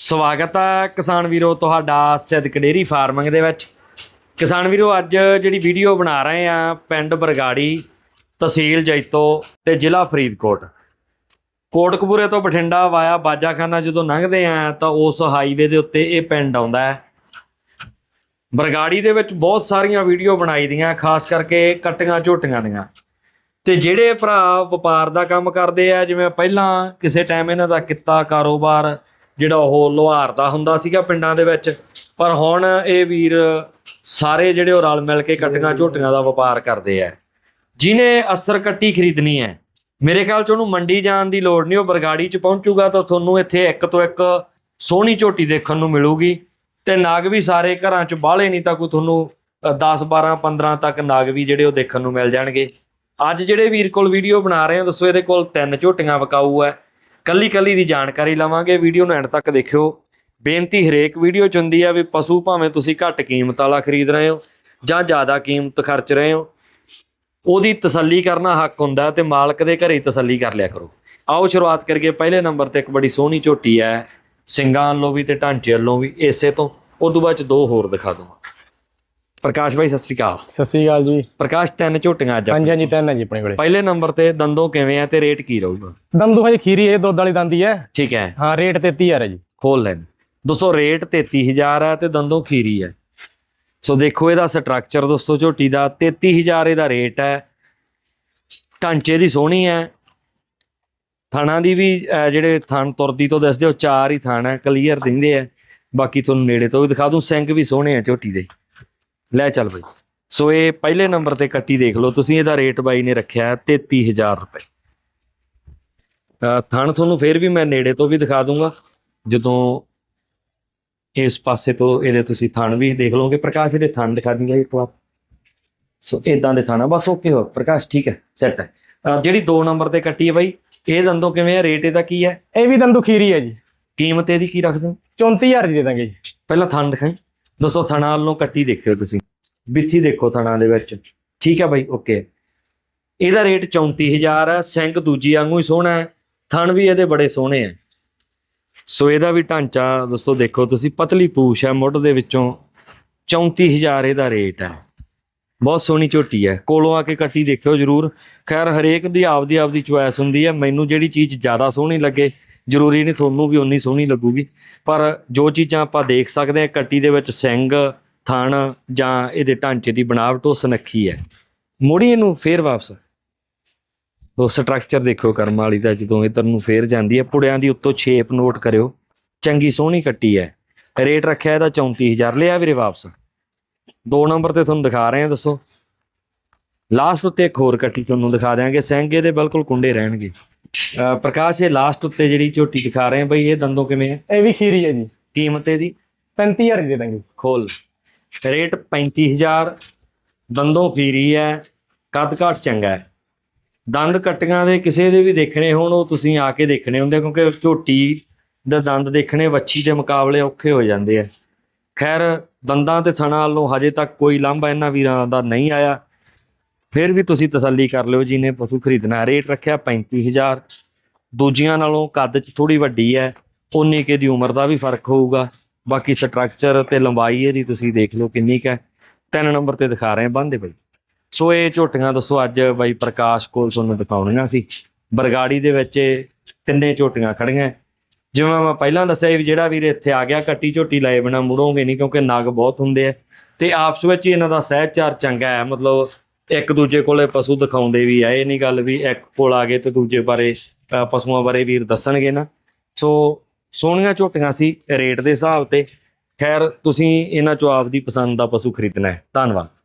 ਸਵਾਗਤ ਹੈ ਕਿਸਾਨ ਵੀਰੋ ਤੁਹਾਡਾ ਸਿੱਧਕ ਡੇਰੀ ਫਾਰਮਿੰਗ ਦੇ ਵਿੱਚ। ਕਿਸਾਨ ਵੀਰੋ, ਅੱਜ ਜਿਹੜੀ ਵੀਡੀਓ ਬਣਾ ਰਹੇ ਆ ਪਿੰਡ ਬਰਗਾੜੀ ਤਹਿਸੀਲ ਜੈਤੋ ਤੇ ਜ਼ਿਲ੍ਹਾ ਫਰੀਦਕੋਟ। ਕੋਟਕਪੂਰੇ ਤੋਂ ਬਠਿੰਡਾ ਵਾਇਆ ਬਾਜਾਖਾਨਾ ਜਦੋਂ ਲੰਘਦੇ ਆ ਤਾਂ ਉਸ ਹਾਈਵੇ ਦੇ ਉੱਤੇ ਇਹ ਪਿੰਡ ਆਉਂਦਾ ਹੈ। ਬਰਗਾੜੀ ਦੇ ਵਿੱਚ ਬਹੁਤ ਸਾਰੀਆਂ ਵੀਡੀਓ ਬਣਾਈ ਦੀਆਂ, ਖਾਸ ਕਰਕੇ ਕੱਟੀਆਂ ਝੋਟੀਆਂ ਦੀਆਂ। ਤੇ ਜਿਹੜੇ ਭਰਾ ਵਪਾਰ ਦਾ ਕੰਮ ਕਰਦੇ ਆ, ਜਿਵੇਂ ਪਹਿਲਾਂ ਕਿਸੇ ਟਾਈਮ ਇਹਨਾਂ ਦਾ ਕਿੱਤਾ ਕਾਰੋਬਾਰ ਜਿਹੜਾ ਉਹ ਲੋਹਾਰ ਦਾ ਹੁੰਦਾ ਸੀਗਾ ਪਿੰਡਾਂ ਦੇ ਵਿੱਚ। ਪਰ ਹੁਣ ਇਹ ਵੀਰ ਸਾਰੇ ਜਿਹੜੇ ਉਹ ਰਲ ਮਿਲ ਕੇ ਕੱਟੀਆਂ ਝੋਟੀਆਂ ਦਾ ਵਪਾਰ ਕਰਦੇ ਆ। ਜਿਨੇ ਅਸਰ ਕੱਟੀ ਖਰੀਦਣੀ ਹੈ। ਮੇਰੇ ਖਿਆਲ ਚ ਉਹਨੂੰ ਮੰਡੀ ਜਾਣ ਦੀ ਲੋੜ ਨਹੀਂ ਉਹ ਬਰਗਾੜੀ ਚ ਪਹੁੰਚੂਗਾ ਤਾਂ ਤੁਹਾਨੂੰ ਇੱਥੇ ਇੱਕ ਤੋਂ ਇੱਕ ਸੋਹਣੀ ਝੋਟੀ ਦੇਖਣ ਨੂੰ ਮਿਲੂਗੀ। ਤੇ ਨਾਗ ਵੀ ਸਾਰੇ ਘਰਾਂ ਚ ਬਾਹਲੇ ਨਹੀਂ ਤਾਂ ਕੋਈ ਤੁਹਾਨੂੰ 10 12 15 ਤੱਕ ਨਾਗ ਵੀ ਜਿਹੜੇ ਉਹ ਦੇਖਣ ਨੂੰ ਮਿਲ ਜਾਣਗੇ। ਅੱਜ ਜਿਹੜੇ ਵੀਰ ਕੋਲ ਵੀਡੀਓ ਬਣਾ ਰਹੇ ਆ ਦੱਸੋ ਇਹਦੇ ਕੋਲ ਤਿੰਨ ਝੋਟੀਆਂ ਵਕਾਊ ਹੈ। ਕੱਲੀ ਕੱਲੀ ਦੀ ਜਾਣਕਾਰੀ ਲਵਾਂਗੇ। ਵੀਡੀਓ ਨੂੰ ਐਂਡ ਤੱਕ ਦੇਖਿਓ। ਬੇਨਤੀ ਹਰੇਕ ਵੀਡੀਓ ਚ ਹੁੰਦੀ ਆ ਵੀ ਪਸ਼ੂ ਭਾਵੇਂ ਤੁਸੀਂ ਘੱਟ ਕੀਮਤ ਵਾਲਾ ਖਰੀਦ ਰਹੇ ਹੋ ਜਾਂ ਜ਼ਿਆਦਾ ਕੀਮਤ ਖਰਚ ਰਹੇ ਹੋ, ਉਹਦੀ ਤਸੱਲੀ ਕਰਨਾ ਹੱਕ ਹੁੰਦਾ ਹੈ ਤੇ ਮਾਲਕ ਦੇ ਘਰੇ ਹੀ ਤਸੱਲੀ ਕਰ ਲਿਆ ਕਰੋ। ਆਓ ਸ਼ੁਰੂਆਤ ਕਰੀਏ। ਪਹਿਲੇ ਨੰਬਰ ਤੇ ਇੱਕ ਬੜੀ ਸੋਹਣੀ ਝੋਟੀ ਹੈ, ਸਿੰਗਾਂ ਵੱਲੋਂ ਵੀ ਤੇ ਢਾਂਚੇ ਵੱਲੋਂ ਵੀ, ਇਸੇ ਤੋਂ। ਉਦੋਂ ਬਾਅਦ ਚ ਦੋ ਹੋਰ ਦਿਖਾ ਦਵਾਂ। ਪ੍ਰਕਾਸ਼ ਭਾਈ ਸਤਿ ਸ੍ਰੀ ਅਕਾਲ। ਸਤਿ ਸ੍ਰੀ ਅਕਾਲ ਜੀ। ਪ੍ਰਕਾਸ਼ ਤਿੰਨ ਝੋਟੀਆਂ ਅੱਜ ਹਾਂਜੀ ਹਾਂਜੀ ਤਿੰਨ ਹੈ ਜੀ ਆਪਣੇ ਕੋਲੇ। ਪਹਿਲੇ ਨੰਬਰ ਤੇ ਦੰਦੋਂ ਕਿਵੇਂ ਆ ਤੇ ਰੇਟ ਕੀ ਰਹੂਗਾ? ਦੰਦੂ ਹਜੇ ਖੀਰੀ ਇਹ ਦੁੱਧ ਵਾਲੀ ਦੰਦੀ ਹੈ ਠੀਕ ਹੈ। ਹਾਂ ਰੇਟ 33000 ਹੈ ਜੀ। ਖੋਲ ਲੈਣ। ਦੋਸਤੋ ਰੇਟ 33000 ਹੈ ਤੇ ਦੰਦੋਂ ਖੀਰੀ ਹੈ। ਸੋ ਦੇਖੋ ਇਹਦਾ ਸਟਰਕਚਰ ਦੋਸਤੋ ਝੋਟੀ ਦਾ 33000 ਇਹਦਾ ਰੇਟ ਹੈ। ਢਾਂਚੇ ਦੀ ਸੋਹਣੀ ਹੈ। ਥਾਣਾ ਦੀ ਵੀ ਜਿਹੜੇ ਥਣ ਤੁਰਦੀ ਤੋਂ ਦੱਸਦੇ ਹੋ ਚਾਰ ਹੀ ਥਣ ਕਲੀਅਰ ਦਿੰਦੇ ਆ ਬਾਕੀ ਤੁਹਾਨੂੰ ਨੇੜੇ ਤੋਂ ਵੀ ਦਿਖਾ ਦੂੰ ਸਿੰਕ ਵੀ ਸੋਹਣੇ ਆ ਝੋਟੀ ਦੇ। ਲੈ ਚੱਲ ਬਈ। ਸੋ ਇਹ ਪਹਿਲੇ ਨੰਬਰ ਤੇ ਕੱਟੀ ਦੇਖ ਲਓ ਤੁਸੀਂ ਇਹਦਾ ਰੇਟ ਬਾਈ ਨੇ ਰੱਖਿਆ ਹੈ 33000 ਰੁਪਏ। ਥਣ ਤੁਹਾਨੂੰ ਫੇਰ ਵੀ ਮੈਂ ਨੇੜੇ ਤੋਂ ਵੀ ਦਿਖਾ ਦੂੰਗਾ ਜਦੋਂ ਇਸ ਪਾਸੇ ਤੋਂ ਇਹਦੇ ਤੁਸੀਂ ਥਣ ਵੀ ਦੇਖ ਲਓਗੇ। ਪ੍ਰਕਾਸ਼ ਇਹਦੇ ਥਣ ਦਿਖਾ ਦਿੰਗਾ ਇੱਕ ਵਾਰ। ਸੋ ਇਦਾਂ ਦੇ ਥਣ ਬਸ ਓਕੇ ਹੋ ਪ੍ਰਕਾਸ਼ ਠੀਕ ਹੈ ਸੈੱਟ ਹੈ। ਜਿਹੜੀ 2 ਨੰਬਰ ਤੇ ਕੱਟੀ ਹੈ ਬਾਈ ਇਹ ਦੰਦੋਂ ਕਿਵੇਂ ਆ ਰੇਟ ਇਹਦਾ ਕੀ ਹੈ? ਇਹ ਵੀ ਦੰਦੂ ਖੀਰੀ ਹੈ ਜੀ। ਕੀਮਤ ਇਹਦੀ ਕੀ ਰੱਖਦੇ ਹੋ? 34000 ਦੀ ਦੇ ਦਾਂਗੇ ਜੀ। ਪਹਿਲਾਂ ਥਣ ਦਿਖਾਈ। ਦੋਸਤੋ ਥਣਾਂ ਵੱਲੋਂ ਕੱਟੀ ਦੇਖਿਓ ਤੁਸੀਂ। ਬਿੱਥੀ ਦੇਖੋ ਥਣਾ ਦੇ ਵਿੱਚ। ਠੀਕ ਹੈ ਬਾਈ, ਓਕੇ। ਇਹਦਾ ਰੇਟ 34000 ਹੈ, ਸਿੰਘ ਦੂਜੀ ਵਾਂਗੂ ਹੀ ਸੋਹਣਾ ਹੈ, ਥਣ ਵੀ ਇਹਦੇ ਬੜੇ ਸੋਹਣੇ ਆ ਸੋ ਇਹਦਾ ਵੀ ਢਾਂਚਾ ਦੋਸਤੋ ਦੇਖੋ ਤੁਸੀਂ, ਪਤਲੀ ਪੂਛ ਹੈ, ਮੁੱਢ ਦੇ ਵਿੱਚੋਂ 34000 ਇਹਦਾ ਰੇਟ ਹੈ। ਬਹੁਤ ਸੋਹਣੀ ਝੋਟੀ ਹੈ, ਕੋਲੋਂ ਆ ਕੇ ਕੱਟੀ ਦੇਖਿਓ ਜਰੂਰ। ਖੈਰ, ਹਰੇਕ ਦੀ ਆਪਦੀ ਆਪਦੀ ਚੁਆਇਸ ਹੁੰਦੀ ਹੈ, ਮੈਨੂੰ ਜਿਹੜੀ ਚੀਜ਼ ਜ਼ਿਆਦਾ ਸੋਹਣੀ ਲੱਗੇ, ਜ਼ਰੂਰੀ ਨਹੀਂ ਤੁਹਾਨੂੰ ਵੀ ਉਨੀ ਸੋਹਣੀ ਲੱਗੂਗੀ। ਪਰ ਜੋ ਚੀਜ਼ਾਂ ਆਪਾਂ ਦੇਖ ਸਕਦੇ ਹਾਂ, ਕੱਟੀ ਦੇ ਵਿੱਚ ਸਿੰਘ ਥਣ ਜਾਂ ਇਹਦੇ ਢਾਂਚੇ ਦੀ ਬਣਾਵਟ ਉਹ ਸੁਨੱਖੀ ਹੈ। ਮੋੜੀ ਇਹਨੂੰ ਫੇਰ ਵਾਪਸ। ਉਹ ਸਟਰਕਚਰ ਦੇਖੋ ਕਰਮ ਵਾਲੀ ਦਾ ਜਦੋਂ ਇਧਰ ਨੂੰ ਫੇਰ ਜਾਂਦੀ ਹੈ ਪੁੜਿਆਂ ਦੀ ਉੱਤੋਂ ਸ਼ੇਪ ਨੋਟ ਕਰਿਓ। ਚੰਗੀ ਸੋਹਣੀ ਕੱਟੀ ਹੈ। ਰੇਟ ਰੱਖਿਆ ਇਹਦਾ 34000 ਲਿਆ ਵੀਰੇ ਵਾਪਸ। ਦੋ ਨੰਬਰ ਤੇ ਤੁਹਾਨੂੰ ਦਿਖਾ ਰਹੇ ਹਾਂ ਦੱਸੋ। ਲਾਸਟ ਉੱਤੇ ਇੱਕ ਹੋਰ ਕੱਟੀ ਤੁਹਾਨੂੰ ਦਿਖਾ ਦਿਆਂਗੇ। ਸਿੰਘ ਇਹਦੇ ਬਿਲਕੁਲ ਕੁੰਡੇ ਰਹਿਣਗੇ। ਪ੍ਰਕਾਸ਼ ਇਹ ਲਾਸਟ ਉੱਤੇ ਜਿਹੜੀ ਝੋਟੀ ਦਿਖਾ ਰਹੇ ਹਾਂ ਬਈ ਇਹ ਦੰਦੋਂ ਕਿਵੇਂ ਹੈ? ਇਹ ਵੀ ਖੀਰੀ ਹੈ ਜੀ। ਕੀਮਤ ਇਹਦੀ 35000 ਦੀ ਦੇ ਦਾਂਗੇ। ਖੋਲ। ਰੇਟ 35000 ਦੰਦੋਂ ਫੀਰੀ ਹੈ ਕੱਦ ਘਾਟ ਚੰਗਾ ਹੈ। ਦੰਦ ਕੱਟੀਆਂ ਦੇ ਕਿਸੇ ਦੇ ਵੀ ਦੇਖਣੇ ਹੋਣ, ਉਹ ਤੁਸੀਂ ਆ ਕੇ ਦੇਖਣੇ ਹੁੰਦੇ, ਕਿਉਂਕਿ ਝੋਟੀ ਦੇ ਦੰਦ ਦੇਖਣੇ ਵੱਛੀ ਦੇ ਮੁਕਾਬਲੇ ਔਖੇ ਹੋ ਜਾਂਦੇ ਆ। ਖੈਰ, ਦੰਦਾਂ ਤੇ ਥਣਾ ਵੱਲੋਂ ਹਜੇ ਤੱਕ ਕੋਈ ਲਾਂਭਾ ਇਹਨਾਂ ਵੀਰਾਂ ਦਾ ਨਹੀਂ ਆਇਆ। ਫਿਰ ਵੀ ਤੁਸੀਂ ਤਸੱਲੀ ਕਰ ਲਿਓ ਜਿਹਨੇ ਪਸ਼ੂ ਖਰੀਦਣਾ ਰੇਟ ਰੱਖਿਆ 35000 ਦੂਜੀਆਂ ਨਾਲੋਂ ਕੱਦ 'ਚ ਥੋੜੀ ਵੱਡੀ ਹੈ ਉਨੀ ਕੇ ਦੀ ਉਮਰ ਦਾ ਵੀ ਫ਼ਰਕ ਹੋਊਗਾ। ਬਾਕੀ ਸਟਰਕਚਰ ਤੇ ਲੰਬਾਈ ਇਹਦੀ ਤੁਸੀਂ ਦੇਖ ਲਓ ਕਿੰਨੀ ਕੁ ਹੈ। ਤਿੰਨ ਨੰਬਰ ਤੇ ਦਿਖਾ ਰਹੇ ਹਾਂ, ਬੰਦੇ ਬਈ। ਸੋ ਇਹ ਝੋਟੀਆਂ ਦੱਸੋ, ਅੱਜ ਬਾਈ ਪ੍ਰਕਾਸ਼ ਕੋਲ ਤੁਹਾਨੂੰ ਦਿਖਾਉਣੀਆਂ ਸੀ। ਬਰਗਾੜੀ ਦੇ ਵਿੱਚ ਤਿੰਨੇ ਝੋਟੀਆਂ ਖੜੀਆਂ ਜਿਵੇਂ ਮੈਂ ਪਹਿਲਾਂ ਦੱਸਿਆ ਵੀ ਜਿਹੜਾ ਵੀਰ ਇੱਥੇ ਆ ਗਿਆ, ਕੱਟੀ ਝੋਟੀ ਲਾਏ ਬਿਨਾ ਮੁੜੋਗੇ ਨਹੀਂ ਕਿਉਂਕਿ ਨਗ ਬਹੁਤ ਹੁੰਦੇ ਆ। ਤੇ ਆਪਸ ਵਿੱਚ ਹੀ ਇਹਨਾਂ ਦਾ ਸਹਿਚਾਰ ਚੰਗਾ ਹੈ। ਮਤਲਬ ਇੱਕ ਦੂਜੇ ਕੋਲੇ ਪਸ਼ੂ ਦਿਖਾਉਂਦੇ ਵੀ ਆ। ਇਹ ਨਹੀਂ ਗੱਲ ਵੀ ਇੱਕ ਕੋਲ ਆ ਗਏ ਤੇ ਦੂਜੇ ਬਾਰੇ ਪਸ਼ੂਆਂ ਬਾਰੇ ਵੀਰ ਦੱਸਣਗੇ ਨਾ। ਸੋ ਸੋਹਣੀਆਂ ਝੋਟੀਆਂ ਸੀ, ਰੇਟ ਦੇ ਹਿਸਾਬ ਤੇ। ਖੈਰ, ਤੁਸੀਂ ਇਹਨਾਂ ਚੋਂ ਆਪਦੀ ਪਸੰਦ ਦਾ ਪਸ਼ੂ ਖਰੀਦਣਾ ਹੈ। ਧੰਨਵਾਦ।